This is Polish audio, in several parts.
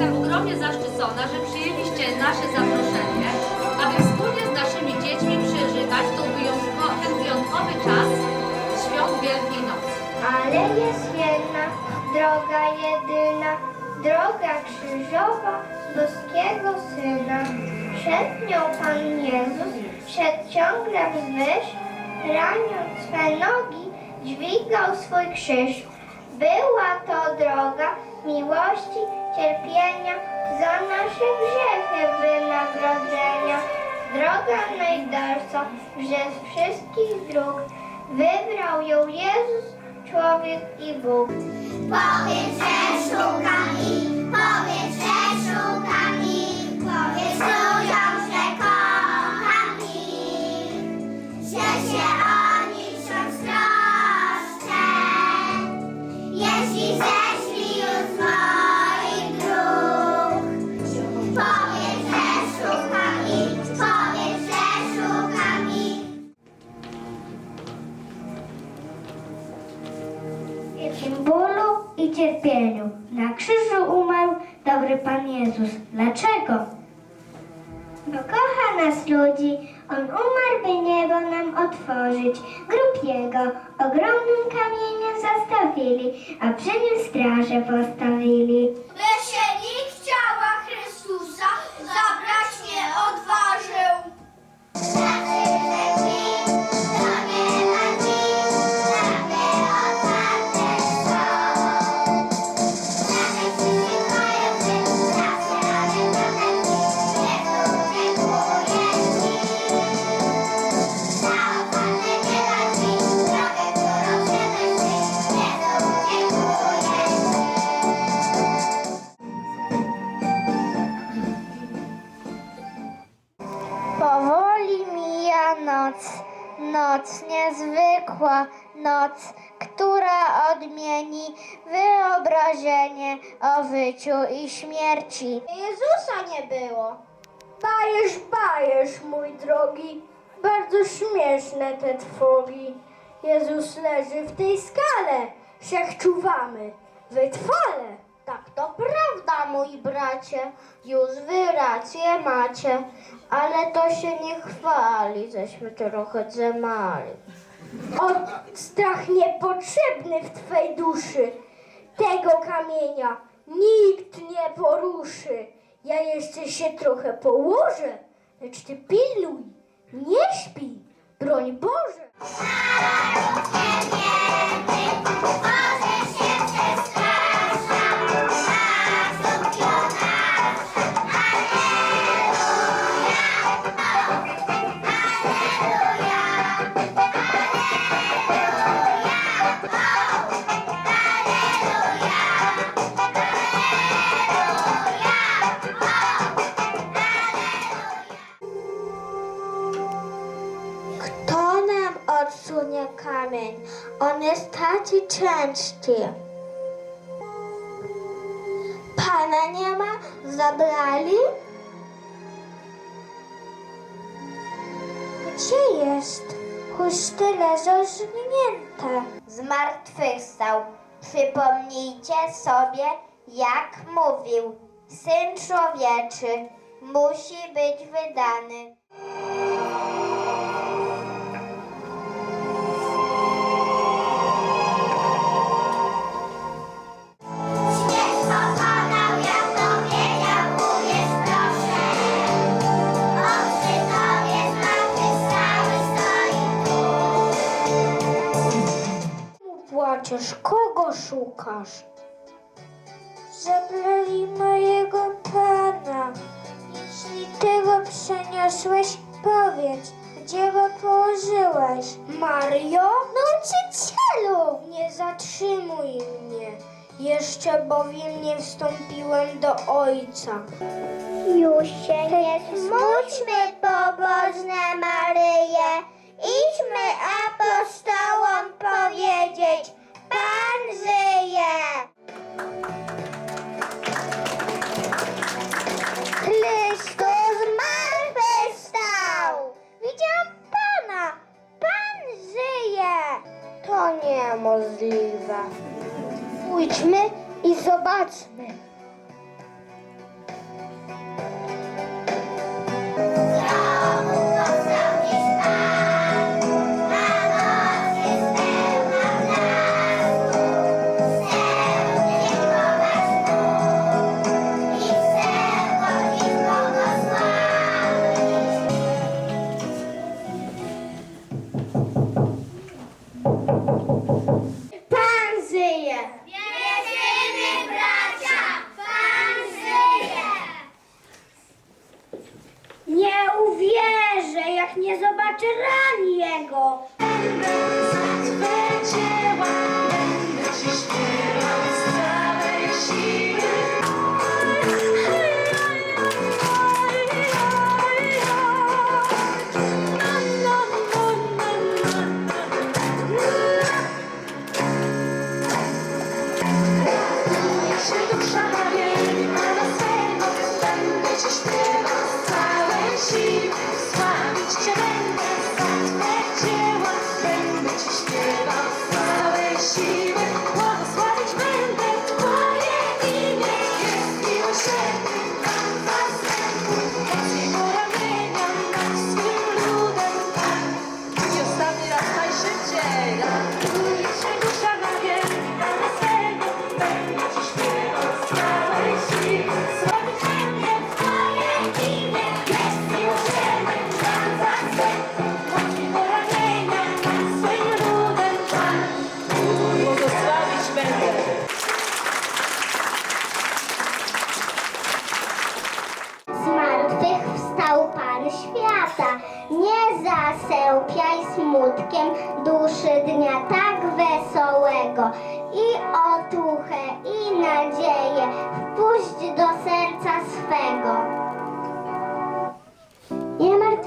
Jestem ogromnie zaszczycona, że przyjęliście nasze zaproszenie, aby wspólnie z naszymi dziećmi przeżywać ten wyjątkowy czas świąt Wielkiej Nocy. Ale jest jedna droga jedyna, droga krzyżowa boskiego Syna. Przed nią Pan Jezus przed ciągle wzwyż, raniąc swe nogi, dźwigał swój krzyż. Była to droga miłości cierpienia, za nasze grzechy wynagrodzenia. Droga najdalsza ze wszystkich dróg, wybrał ją Jezus, człowiek i Bóg. Powiedz, że szukam ich, dobry Pan Jezus. Dlaczego? Bo kocha nas ludzi, On umarł, by niebo nam otworzyć. Grób Jego ogromnym kamieniem zastawili, a przy nim straże postawili. Mija noc, noc niezwykła, noc, która odmieni wyobrażenie o życiu i śmierci. Jezusa nie było. Bajesz, bajesz, mój drogi, bardzo śmieszne te trwogi. Jezus leży w tej skale, wszech czuwamy, wytrwale. Tak, to prawda, mój bracie, już wy rację macie, ale to się nie chwali, żeśmy trochę zemali. O, strach niepotrzebny w twej duszy, tego kamienia nikt nie poruszy. Ja jeszcze się trochę położę, lecz ty pilnuj, nie śpi, broń Boże. Odsunie kamień? On jest taki ciężki. Pana nie ma? Zabrali? Gdzie jest? Chusty leżą zwinięte. Zmartwychwstał. Przypomnijcie sobie, jak mówił. Syn człowieczy musi być wydany. Płaczesz? Kogo szukasz? Zabrali mojego pana. Jeśli ty go przeniosłeś, powiedz, gdzie go położyłeś? Mario? Nauczycielu! Nie zatrzymuj mnie. Jeszcze bowiem nie wstąpiłem do ojca. Już się nie smućmy, pobożne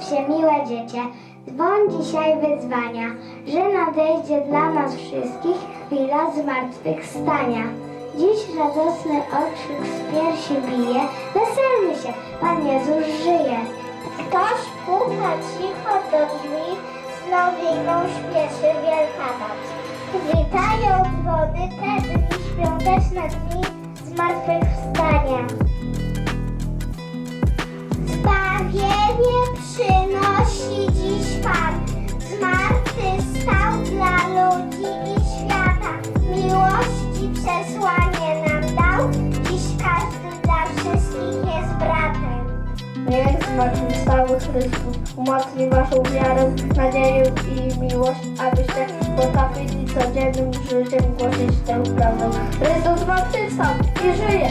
się, miłe dziecię, dzwoń dzisiaj wyzwania, że nadejdzie dla nas wszystkich chwila zmartwychwstania. Dziś radosny okrzyk z piersi bije, weselmy się, Pan Jezus żyje. Ktoś puka cicho do drzwi, z nowiną śpieszy wielka noc. Witają dzwony te dni, świąteczne dni zmartwychwstania. cały Chrystus umocni waszą wiarę, nadzieję i miłość, abyście potrafili codziennym życiem głosić tę prawdę. Chrystus zmartwychwstał i żyje!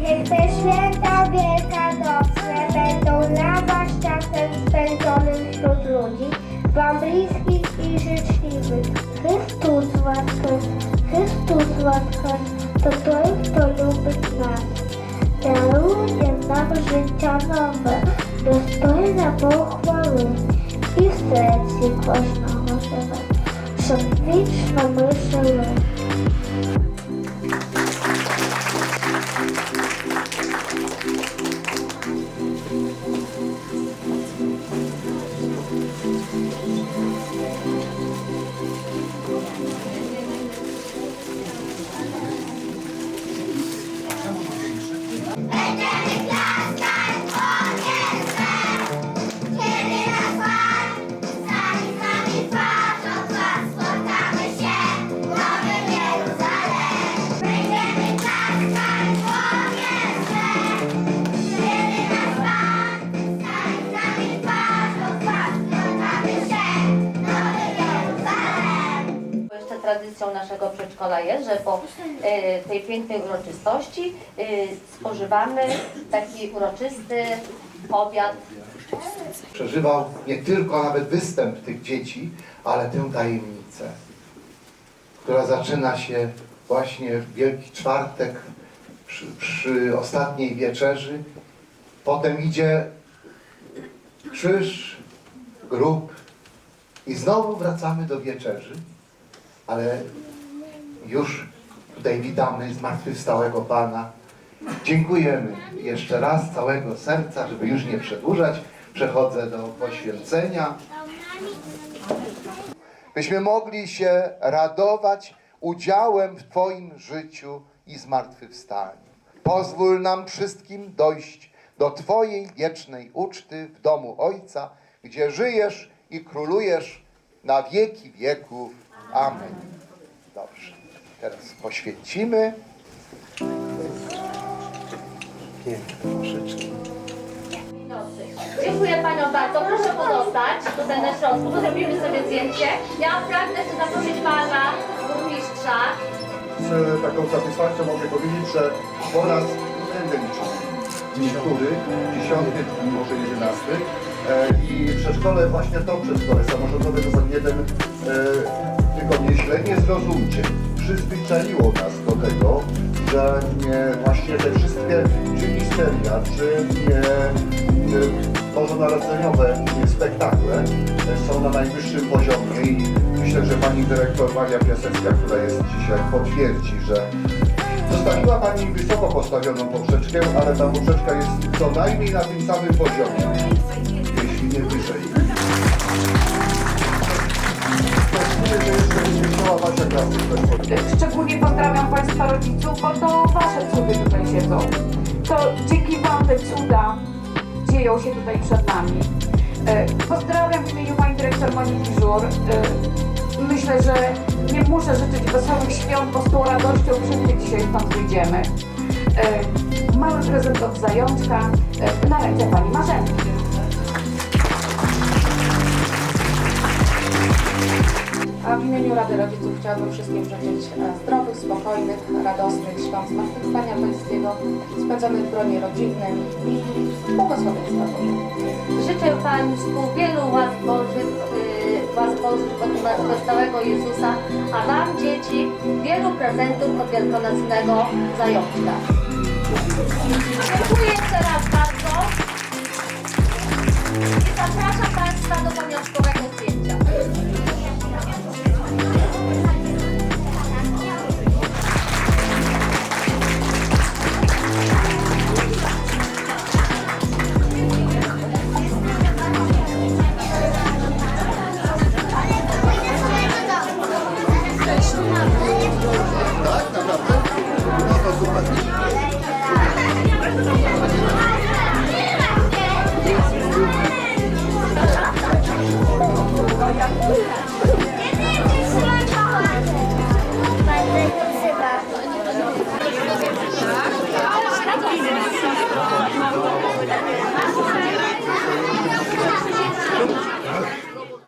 Niech te święta wielkanocne będą dla was czasem spędzonym wśród ludzi, wam bliskich i życzliwych. Chrystus zmartwychwstał, Chrystus zmartwychwstał, to ten, kto lubi nas. дарує нам життя нове, достойне похвали і в серці кожного живе, щоб вічно ми жили. Tradycją naszego przedszkola jest, że po e, tej pięknej uroczystości e, spożywamy taki uroczysty obiad przeżywał nie tylko nawet występ tych dzieci, ale tę tajemnicę, która zaczyna się właśnie w Wielki Czwartek przy, przy ostatniej wieczerzy. Potem idzie krzyż, grób i znowu wracamy do wieczerzy, ale już tutaj witamy zmartwychwstałego Pana. Dziękujemy jeszcze raz całego serca, żeby już nie przedłużać. Przechodzę do poświęcenia. Byśmy mogli się radować udziałem w Twoim życiu i zmartwychwstaniu. Pozwól nam wszystkim dojść do Twojej wiecznej uczty w domu Ojca, gdzie żyjesz i królujesz na wieki wieków. Amen. Dobrze. Teraz poświęcimy. Piękne. Dziękuję Paniom bardzo. Proszę pozostać tutaj na środku, bo zrobimy sobie zdjęcie. Ja pragnę jeszcze zaprosić Pana burmistrza. Z taką satysfakcją mogę powiedzieć, że po raz endemiczny, dzień który, 10, może 11, E, I przedszkole, właśnie to przedszkole samorządowe to był jeden, e, tylko mnie źle nie zrozumcie, przyzwyczaiło nas do tego, że e, właśnie te wszystkie, czy misteria, czy e, e, bożonarodzeniowe spektakle są na najwyższym poziomie i myślę, że pani dyrektor Maria Piasecka, która jest dzisiaj, potwierdzi, że Zostawiła Pani wysoko postawioną poprzeczkę, ale ta poprzeczka jest co najmniej na tym samym poziomie, jeśli nie wyżej. Szczególnie pozdrawiam Państwa rodziców, bo to Wasze cudy tutaj siedzą. To dzięki Wam te cuda dzieją się tutaj przed nami. E, Pozdrawiam w imieniu Pani Dyrektor Moniki Żur. E, Myślę, że nie muszę życzyć wesołych świąt, bo z tą radością wszyscy dzisiaj stąd wyjdziemy. E, Mały prezent od Zajączka na ręce Pani Marzenki. W imieniu Rady Rodziców chciałabym wszystkim życzyć e, zdrowych, spokojnych, radosnych świąt Zmartwychwstania Pańskiego, spędzonych w gronie rodzinnym i błogosławieństwa. Życzę Państwu wielu łask Bożych, yy, łask Bożych od zmartwychwstałego Jezusa, a Wam dzieci wielu prezentów od wielkanocnego zajączka. Dziękuję jeszcze raz